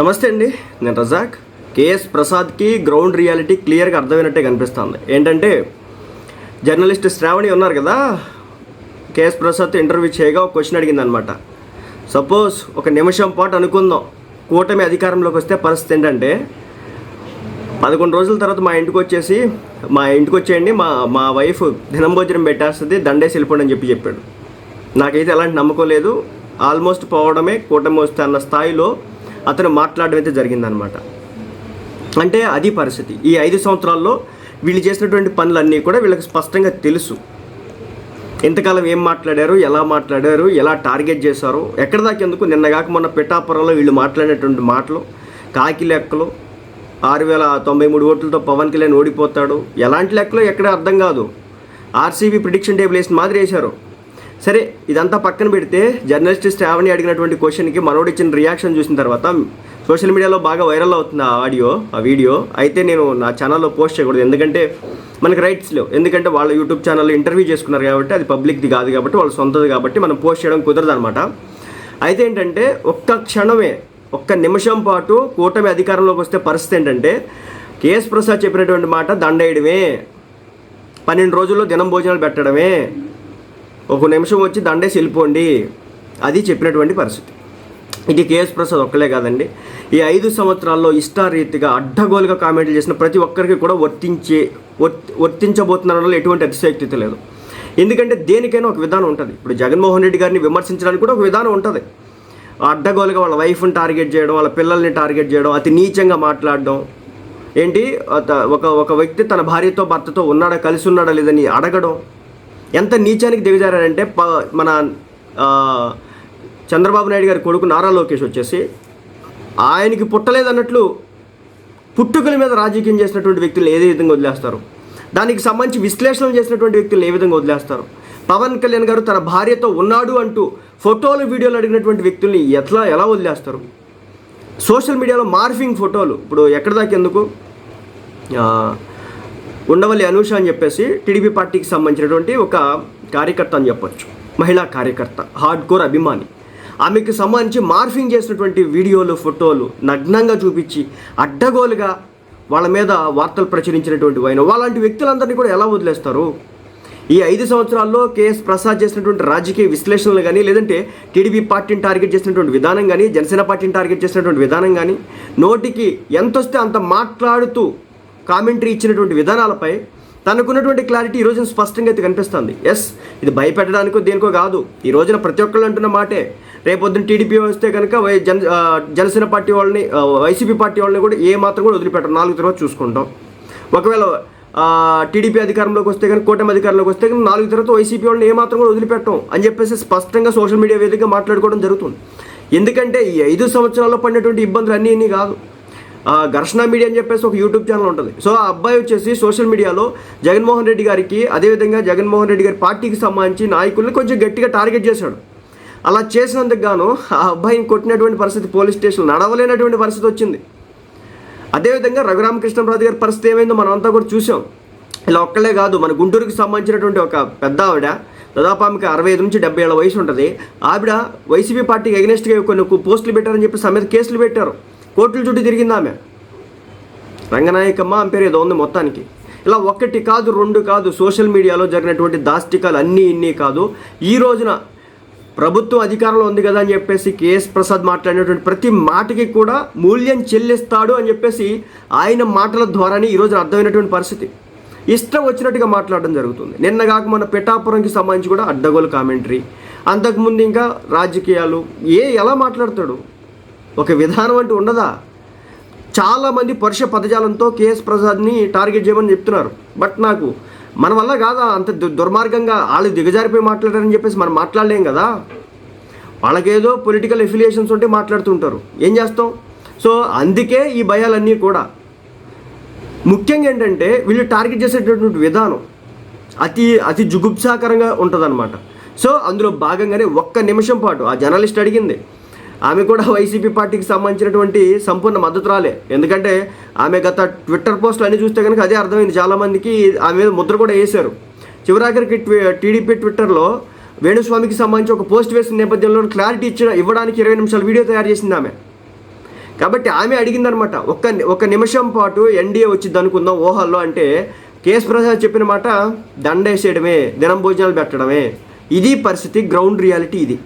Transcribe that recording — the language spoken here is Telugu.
నమస్తే అండి నేను రజాక్. కేఎస్ ప్రసాద్కి గ్రౌండ్ రియాలిటీ క్లియర్గా అర్థమైనట్టే కనిపిస్తుంది. ఏంటంటే జర్నలిస్ట్ శ్రావణి ఉన్నారు కదా కేఎస్ ప్రసాద్ ఇంటర్వ్యూ చేయగా ఒక క్వశ్చన్ అడిగిందనమాట. సపోజ్ ఒక నిమిషం పాటు అనుకుందాం కూటమి అధికారంలోకి వస్తే పరిస్థితి ఏంటంటే పదకొండు రోజుల తర్వాత మా ఇంటికి వచ్చేసి మా ఇంటికి వచ్చేయండి మా మా వైఫ్ దినం భోజనం పెట్టేస్తుంది దండేసి వెళ్ళిపోండి అని చెప్పి చెప్పాడు. నాకైతే ఎలాంటి నమ్మకం లేదు. ఆల్మోస్ట్ పోవడమే కూటమి వస్తే అన్న స్థాయిలో అతను మాట్లాడడం అయితే జరిగిందనమాట అంటే అది పరిస్థితి. ఈ ఐదు సంవత్సరాల్లో వీళ్ళు చేసినటువంటి పనులన్నీ కూడా వీళ్ళకి స్పష్టంగా తెలుసు. ఇంతకాలం ఏం మాట్లాడారు ఎలా మాట్లాడారు ఎలా టార్గెట్ చేశారు ఎక్కడ దాకా ఎందుకు? నిన్నగాక మొన్న పిఠాపురంలో వీళ్ళు మాట్లాడినటువంటి మాటలు కాకి లెక్కలు ఆరు వేల తొంభై మూడు ఓట్లతో పవన్ కళ్యాణ్ ఓడిపోతాడు. ఎలాంటి లెక్కలు ఎక్కడ అర్థం కాదు. ఆర్సీబీ ప్రిడిక్షన్ టేబుల్ వేసిన మాదిరి వేశారు. సరే ఇదంతా పక్కన పెడితే జర్నలిస్ట్ శ్రావణి అడిగినటువంటి క్వశ్చన్కి మనోడు ఇచ్చిన రియాక్షన్ చూసిన తర్వాత సోషల్ మీడియాలో బాగా వైరల్ అవుతుంది ఆ ఆడియో ఆ వీడియో అయితే నేను నా ఛానల్లో పోస్ట్ చేయకూడదు. ఎందుకంటే మనకి రైట్స్ లేవు. ఎందుకంటే వాళ్ళ యూట్యూబ్ ఛానల్లో ఇంటర్వ్యూ చేసుకున్నారు కాబట్టి అది పబ్లిక్ది కాదు కాబట్టి వాళ్ళ సొంతది కాబట్టి మనం పోస్ట్ చేయడం కుదరదు అనమాట అయితే ఏంటంటే ఒక్క క్షణమే ఒక్క నిమిషం పాటు కూటమి అధికారంలోకి వస్తే పరిస్థితి ఏంటంటే కేఎస్ ప్రసాద్ చెప్పినటువంటి మాట దండేయడమే. పన్నెండు రోజుల్లో దినం భోజనాలు పెట్టడమే. ఒక నిమిషం వచ్చి దండేసి వెళ్ళిపోండి. అది చెప్పినటువంటి పరిస్థితి. ఇది కేఎస్ ప్రసాద్ ఒక్కలే కాదండి. ఈ ఐదు సంవత్సరాల్లో ఇష్టారీతిగా అడ్డగోలుగా కామెంట్లు చేసిన ప్రతి ఒక్కరికి కూడా వర్తించే వర్తి వర్తించబోతున్నారో ఎటువంటి అతిశయక్తి లేదు. ఎందుకంటే దేనికైనా ఒక విధానం ఉంటుంది. ఇప్పుడు జగన్మోహన్ రెడ్డి గారిని విమర్శించడానికి కూడా ఒక విధానం ఉంటుంది. అడ్డగోలుగా వాళ్ళ వైఫ్ని టార్గెట్ చేయడం వాళ్ళ పిల్లల్ని టార్గెట్ చేయడం అతి నీచంగా మాట్లాడడం. ఏంటి? ఒక ఒక వ్యక్తి తన భార్యతో భర్తతో ఉన్నాడా కలిసి ఉన్నాడా లేదని అడగడం. ఎంత నీచానికి దిగజారంటే ప మన చంద్రబాబు నాయుడు గారి కొడుకు నారా లోకేష్ వచ్చేసి ఆయనకి పుట్టలేదన్నట్లు పుట్టుకల మీద రాజకీయం చేసినటువంటి వ్యక్తులు ఏ విధంగా వదిలేస్తారు? దానికి సంబంధించి విశ్లేషణలు చేసినటువంటి వ్యక్తులు ఏ విధంగా వదిలేస్తారు? పవన్ కళ్యాణ్ గారు తన భార్యతో ఉన్నాడు అంటూ ఫోటోలు వీడియోలు అడిగినటువంటి వ్యక్తుల్ని ఎట్లా ఎలా వదిలేస్తారు? సోషల్ మీడియాలో మార్ఫింగ్ ఫోటోలు ఇప్పుడు ఎక్కడ దాకా ఎందుకు ఉండవల్లి అనూష అని చెప్పేసి టీడీపీ పార్టీకి సంబంధించినటువంటి ఒక కార్యకర్త అని చెప్పొచ్చు. మహిళా కార్యకర్త హార్డ్ కోర్ అభిమాని. ఆమెకు సంబంధించి మార్ఫింగ్ చేసినటువంటి వీడియోలు ఫోటోలు నగ్నంగా చూపించి అడ్డగోలుగా వాళ్ళ మీద వార్తలు ప్రచురించినటువంటి వైన. వాళ్ళంటి వ్యక్తులందరినీ కూడా ఎలా వదిలేస్తారు? ఈ ఐదు సంవత్సరాల్లో కేఎస్ ప్రసాద్ చేసినటువంటి రాజకీయ విశ్లేషణలు కానీ లేదంటే టీడీపీ పార్టీని టార్గెట్ చేసినటువంటి విధానం కానీ జనసేన పార్టీని టార్గెట్ చేసినటువంటి విధానం కానీ నోటికి ఎంత వస్తే అంత మాట్లాడుతూ కామెంటరీ ఇచ్చినటువంటి విధానాలపై తనకున్నటువంటి క్లారిటీ ఈ రోజున స్పష్టంగా అయితే కనిపిస్తుంది. ఎస్ ఇది భయపెట్టడానికో దేనికో కాదు. ఈ రోజున ప్రతి ఒక్కళ్ళు అంటున్న మాటే. రేపొద్దున టీడీపీ వస్తే కనుక వై జన జనసేన పార్టీ వాళ్ళని వైసీపీ పార్టీ వాళ్ళని కూడా ఏ మాత్రం కూడా వదిలిపెట్టరు. నాలుగు తర్వాత చూసుకుంటాం. ఒకవేళ టీడీపీ అధికారంలోకి వస్తే కానీ కూటమి అధికారంలోకి వస్తే కానీ నాలుగు తర్వాత వైసీపీ వాళ్ళని ఏమాత్రం కూడా వదిలిపెట్టం అని చెప్పేసి స్పష్టంగా సోషల్ మీడియా వేదికగా మాట్లాడుకోవడం జరుగుతుంది. ఎందుకంటే ఈ ఐదు సంవత్సరాల్లో పడినటువంటి ఇబ్బందులు అన్నీ ఇన్ని కాదు. ఘర్షణ మీడియా అని చెప్పేసి ఒక యూట్యూబ్ ఛానల్ ఉంటుంది. సో ఆ అబ్బాయి వచ్చేసి సోషల్ మీడియాలో జగన్మోహన్ రెడ్డి గారికి అదేవిధంగా జగన్మోహన్ రెడ్డి గారి పార్టీకి సంబంధించి నాయకుల్ని కొంచెం గట్టిగా టార్గెట్ చేశాడు. అలా చేసినందుకు గాను ఆ అబ్బాయిని కొట్టినటువంటి పరిస్థితి పోలీస్ స్టేషన్ నడవలేనటువంటి పరిస్థితి వచ్చింది. అదేవిధంగా రఘురామకృష్ణరాజు గారి పరిస్థితి ఏమైందో మనం అంతా కూడా చూసాం ఇలా ఒక్కలే కాదు మన గుంటూరుకి సంబంధించినటువంటి ఒక పెద్ద ఆవిడ దాదాపు ఆమెకి అరవై ఐదు నుంచి డెబ్బై ఏళ్ళ వయసు ఉంటుంది. ఆవిడ వైసీపీ పార్టీకి అగెనిస్ట్గా కొన్ని పోస్టులు పెట్టారని చెప్పి సమ కేసులు పెట్టారు. కోర్టుల చుట్టూ తిరిగింది ఆమె. రంగనాయకమ్మ ఆమె పేరు ఏదో ఉంది మొత్తానికి. ఇలా ఒక్కటి కాదు రెండు కాదు సోషల్ మీడియాలో జరిగినటువంటి దాష్టికాలు అన్నీ ఇన్ని కాదు. ఈ రోజున ప్రభుత్వం అధికారంలో ఉంది కదా అని చెప్పేసి కేఎస్ ప్రసాద్ మాట్లాడినటువంటి ప్రతి మాటకి కూడా మూల్యం చెల్లిస్తాడు అని చెప్పేసి ఆయన మాటల ద్వారానే ఈ అర్థమైనటువంటి పరిస్థితి. ఇష్టం వచ్చినట్టుగా మాట్లాడడం జరుగుతుంది. నిన్న కాక మన పిఠాపురంకి సంబంధించి కూడా అడ్డగోలు కామెంటరీ. అంతకుముందు ఇంకా రాజకీయాలు ఏ ఎలా మాట్లాడతాడు? ఒక విధానం అంటూ ఉండదా? చాలామంది పరుష పదజాలంతో కేఎస్ ప్రసాద్ని టార్గెట్ చేయమని చెప్తున్నారు. బట్ నాకు మన వల్ల కాదా? అంత దుర్మార్గంగా వాళ్ళు దిగజారిపోయి మాట్లాడారని చెప్పేసి మనం మాట్లాడలేం కదా? వాళ్ళకేదో పొలిటికల్ ఎఫిలియేషన్స్ ఉంటే మాట్లాడుతుంటారు. ఏం చేస్తాం? సో అందుకే ఈ భయాలన్నీ కూడా. ముఖ్యంగా ఏంటంటే వీళ్ళు టార్గెట్ చేసేటటువంటి విధానం అతి అతి జుగుప్సాకరంగా ఉంటుందన్నమాట. సో అందులో భాగంగానే ఒక్క నిమిషం పాటు ఆ జర్నలిస్ట్ అడిగింది. ఆమె కూడా వైసీపీ పార్టీకి సంబంధించినటువంటి సంపూర్ణ మద్దతు రాలే ఎందుకంటే ఆమె గత ట్విట్టర్ పోస్టులు అన్ని చూస్తే కనుక అదే అర్థమైంది. చాలామందికి ఆమె మీద ముద్ర కూడా వేశారు. చివరాఖరికి టీడీపీ ట్విట్టర్లో వేణుస్వామికి సంబంధించి ఒక పోస్ట్ వేసిన నేపథ్యంలో క్లారిటీ ఇచ్చిన ఇవ్వడానికి ఇరవై నిమిషాల వీడియో తయారు చేసింది ఆమె. కాబట్టి ఆమె అడిగిందనమాట ఒక్క ఒక నిమిషం పాటు ఎన్డీఏ వచ్చింది అనుకుందాం ఊహల్లో అంటే కేఎస్ ప్రసాద్ చెప్పిన మాట దండేసేయడమే దినం భోజనాలు పెట్టడమే. ఇది పరిస్థితి గ్రౌండ్ రియాలిటీ ఇది.